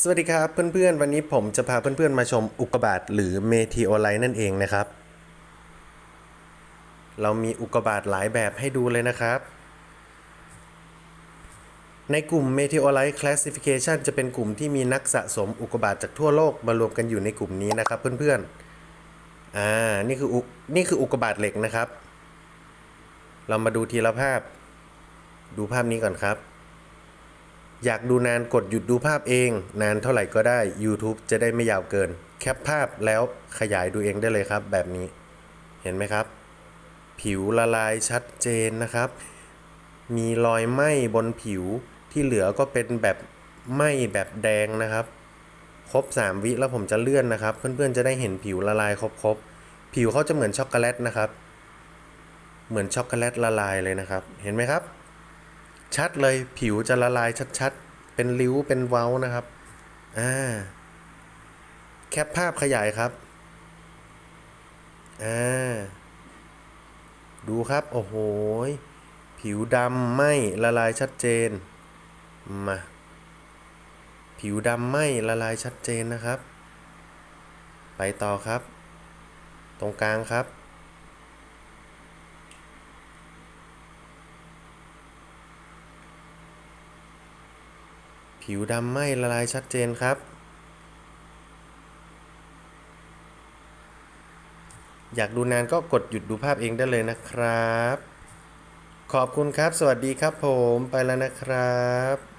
สวัสดีครับเพื่อนๆ วันนี้ผมจะพาเพื่อนๆ มาชมอุกกาบาตหรือเมทีโอไลท์นั่นเองนะครับ เรามีอุกกาบาตหลายแบบให้ดูเลยนะครับ ในกลุ่ม Meteorite Classification จะเป็นกลุ่มที่มีนักสะสมอุกกาบาตจากทั่วโลกมารวมกันอยู่ในกลุ่มนี้นะครับเพื่อนๆ อ่า นี่คืออุกนี่คืออุกกาบาตเหล็กนะครับ เรามาดูทีละภาพ ดูภาพนี้ก่อนครับ อยากดูนานกดหยุดดูภาพเอง นานเท่าไหร่ก็ได้ YouTube จะได้ไม่ยาวเกิน แคปภาพแล้วขยายดูเองได้เลยครับแบบนี้ เห็นไหมครับ ผิวละลายชัดเจนนะครับ มีรอยไหม้บนผิวที่เหลือก็เป็นแบบไหม้แบบแดงนะครับ ครบ 3 วิแล้วผมจะเลื่อนนะครับ เพื่อนๆจะได้เห็นผิวละลายครบๆผิวเขาจะเหมือนช็อกโกแลตนะครับ เหมือนช็อกโกแลตละลายเลยนะครับ เห็นไหมครับ ชัดเลยผิวจะละลายชัดๆ เป็นริ้วเป็นเว้านะครับ อ่า แคปภาพขยายครับ อ่า ดูครับ โอ้โห ผิวดำไหมละลายชัดเจน มา ผิวดำไหมละลายชัดเจนนะครับ ไปต่อครับ ตรงกลางครับ ผิวดำไหมละลายชัดเจนครับ อยากดูนานก็กดหยุดดูภาพเองได้เลยนะครับ ขอบคุณครับ สวัสดีครับผมไปแล้วนะครับ